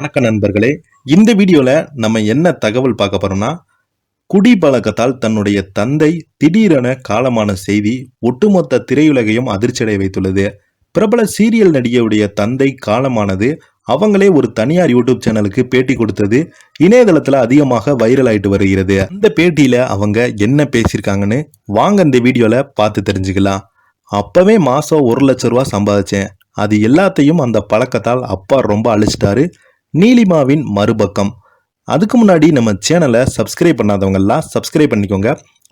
வணக்க நண்பர்களே இந்த வீடியோல நம்ம என்ன தகவல் பார்க்க போறோம்னா குடிப்பழக்கத்தால் தன்னுடைய தந்தை திடீரென காலமான செய்தி ஒட்டுமொத்த திரையுலகையும் அதிர்ச்சியடைய வைத்துள்ளது. பிரபல சீரியல் நடிகையுடைய தந்தை காலமானது அவங்களே ஒரு தனியார் யூடியூப் சேனலுக்கு பேட்டி கொடுத்தது இணையதளத்துல அதிகமாக வைரல் ஆயிட்டு வருகிறது. அந்த பேட்டியில அவங்க என்ன பேசியிருக்காங்கன்னு வாங்க இந்த வீடியோல பார்த்து தெரிஞ்சுக்கலாம். அப்பவே மாசம் ஒரு லட்ச ரூபா சம்பாதிச்சேன். அது எல்லாத்தையும் அந்த பழக்கத்தால் அப்பா ரொம்ப அழிச்சிட்டாரு. நீலிமாவின் மறுபக்கம். அதுக்கு முன்னாடி நம்ம சேனலை சப்ஸ்கிரைப் பண்ணாதவங்கெல்லாம் சப்ஸ்கிரைப் பண்ணிக்கோங்க.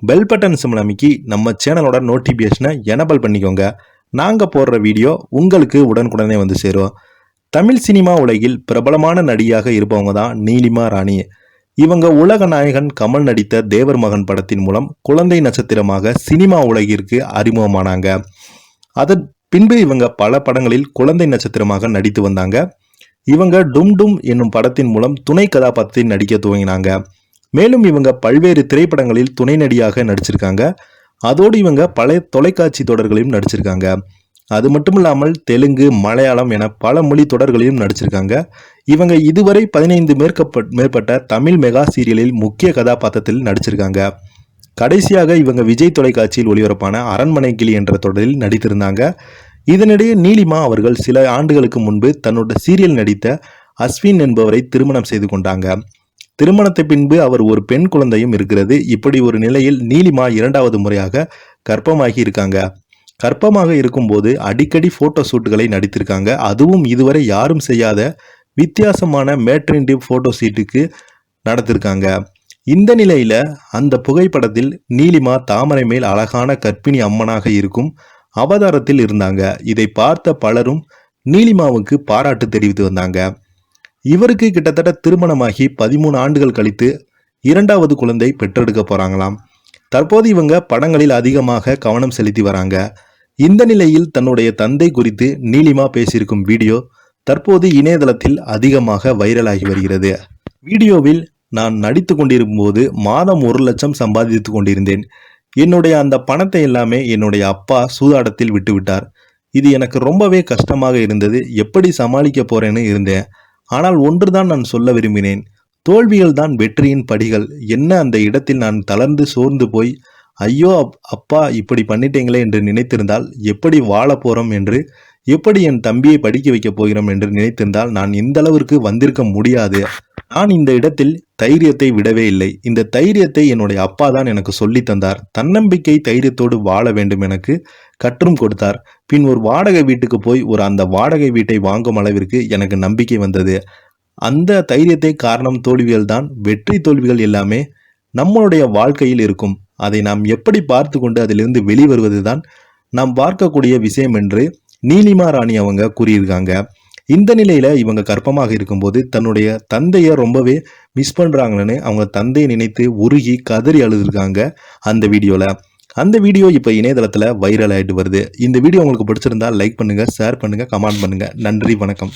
பெல் பட்டன் சிம்பிள் அமைக்கி நம்ம சேனலோட நோட்டிஃபிகேஷனை எனபிள் பண்ணிக்கோங்க. நாங்கள் போடுற வீடியோ உங்களுக்கு உடனுக்குடனே வந்து சேரும். தமிழ் சினிமா உலகில் பிரபலமான நடிகாக இருப்பவங்க தான் நீலிமா ராணி. இவங்க உலக நாயகன் கமல் நடித்த தேவர் மகன் படத்தின் மூலம் குழந்தை நட்சத்திரமாக சினிமா உலகிற்கு அறிமுகமானாங்க. அதன் பின்பு இவங்க பல படங்களில் குழந்தை நட்சத்திரமாக நடித்து வந்தாங்க. இவங்க டும் டும் என்னும் படத்தின் மூலம் துணை கதாபாத்திரத்தில் நடிக்க துவங்கினாங்க. மேலும் இவங்க பல்வேறு திரைப்படங்களில் துணை நடிகாக நடிச்சிருக்காங்க. அதோடு இவங்க பல தொலைக்காட்சி தொடர்களையும் நடிச்சிருக்காங்க. அது மட்டும் இல்லாமல் தெலுங்கு மலையாளம் என பல மொழி தொடர்களிலும் நடிச்சிருக்காங்க. இவங்க இதுவரை பதினைந்து மேற்கப்பட் மேற்பட்ட தமிழ் மெகா சீரியலில் முக்கிய கதாபாத்திரத்தில் நடிச்சிருக்காங்க. கடைசியாக இவங்க விஜய் தொலைக்காட்சியில் ஒளிபரப்பான அரண்மனை கிளி என்ற தொடரில் நடித்திருந்தாங்க. இதனிடையே நீலிமா அவர்கள் சில ஆண்டுகளுக்கு முன்பு தன்னோட சீரியல் நடித்த அஸ்வின் என்பவரை திருமணம் செய்து கொண்டாங்க. திருமணத்தை பின்பு அவர் ஒரு பெண் குழந்தையும் இருக்கிறது. இப்படி ஒரு நிலையில் நீலிமா இரண்டாவது முறையாக கர்ப்பமாகி இருக்காங்க. கர்ப்பமாக இருக்கும்போது அடிக்கடி ஃபோட்டோ ஷூட்டுகளை நடித்திருக்காங்க. அதுவும் இதுவரை யாரும் செய்யாத வித்தியாசமான மேட்ரின்டிவ் ஃபோட்டோ ஷீட்டுக்கு நடத்திருக்காங்க. இந்த நிலையில அந்த புகைப்படத்தில் நீலிமா தாமரை மேல் அழகான கற்பிணி அம்மனாக இருக்கும் அவதாரத்தில் இருந்தாங்க. இதை பார்த்த பலரும் நீலிமாவுக்கு பாராட்டு தெரிவித்து வந்தாங்க. இவருக்கு கிட்டத்தட்ட திருமணமாகி பதிமூணு ஆண்டுகள் கழித்து இரண்டாவது குழந்தை பெற்றெடுக்க போறாங்களாம். தற்போது இவங்க படங்களில் அதிகமாக கவனம் செலுத்தி வராங்க. இந்த நிலையில் தன்னுடைய தந்தை குறித்து நீலிமா பேசியிருக்கும் வீடியோ தற்போது இணையதளத்தில் அதிகமாக வைரலாகி வருகிறது. வீடியோவில் நான் நடித்து கொண்டிருக்கும் போது மாதம் ஒரு லட்சம் சம்பாதித்து கொண்டிருந்தேன். என்னுடைய அந்த பணத்தை எல்லாமே என்னுடைய அப்பா சூதாடத்தில் விட்டுவிட்டார். இது எனக்கு ரொம்பவே கஷ்டமாக இருந்தது. எப்படி சமாளிக்க போறேன்னு இருந்தேன். ஆனால் ஒன்றுதான் நான் சொல்ல விரும்பினேன். தோல்விகள் தான் வெற்றியின் படிகள். என்ன அந்த இடத்தில் நான் தளர்ந்து சோர்ந்து போய் ஐயோ அப்பா இப்படி பண்ணிட்டீங்களே என்று நினைத்திருந்தால் எப்படி வாழ போறோம் என்று எப்படி என் தம்பியை படிக்க வைக்க போகிறோம் என்று நினைத்திருந்தால் நான் இந்த அளவிற்கு வந்திருக்க முடியாது. நான் இந்த இடத்தில் தைரியத்தை விடவே இல்லை. இந்த தைரியத்தை என்னுடைய அப்பா தான் எனக்கு சொல்லி தந்தார். தன்னம்பிக்கை தைரியத்தோடு வாழ வேண்டும் எனக்கு கற்றும் கொடுத்தார். பின் ஒரு வாடகை வீட்டுக்கு போய் ஒரு அந்த வாடகை வீட்டை வாங்கும் அளவிற்கு எனக்கு நம்பிக்கை வந்தது. அந்த தைரியத்தை காரணம் தோல்விகள் தான். வெற்றி தோல்விகள் எல்லாமே நம்மளுடைய வாழ்க்கையில் இருக்கும். அதை நாம் எப்படி பார்த்து கொண்டு அதிலிருந்து வெளிவருவது தான் நாம் பார்க்கக்கூடிய விஷயம் என்று நீலிமா ராணி அவங்க கூறியிருக்காங்க. இந்த நிலையில இவங்க கர்ப்பமாக இருக்கும்போது தன்னுடைய தந்தையை ரொம்பவே மிஸ் பண்றாங்கன்னு அவங்க தந்தையை நினைத்து உருகி கதறி அழுதுருக்காங்க அந்த வீடியோல. அந்த வீடியோ இப்போ இணையதளத்தில் வைரல் ஆகிட்டு வருது. இந்த வீடியோ உங்களுக்கு பிடிச்சிருந்தா லைக் பண்ணுங்க ஷேர் பண்ணுங்க கமெண்ட் பண்ணுங்க. நன்றி வணக்கம்.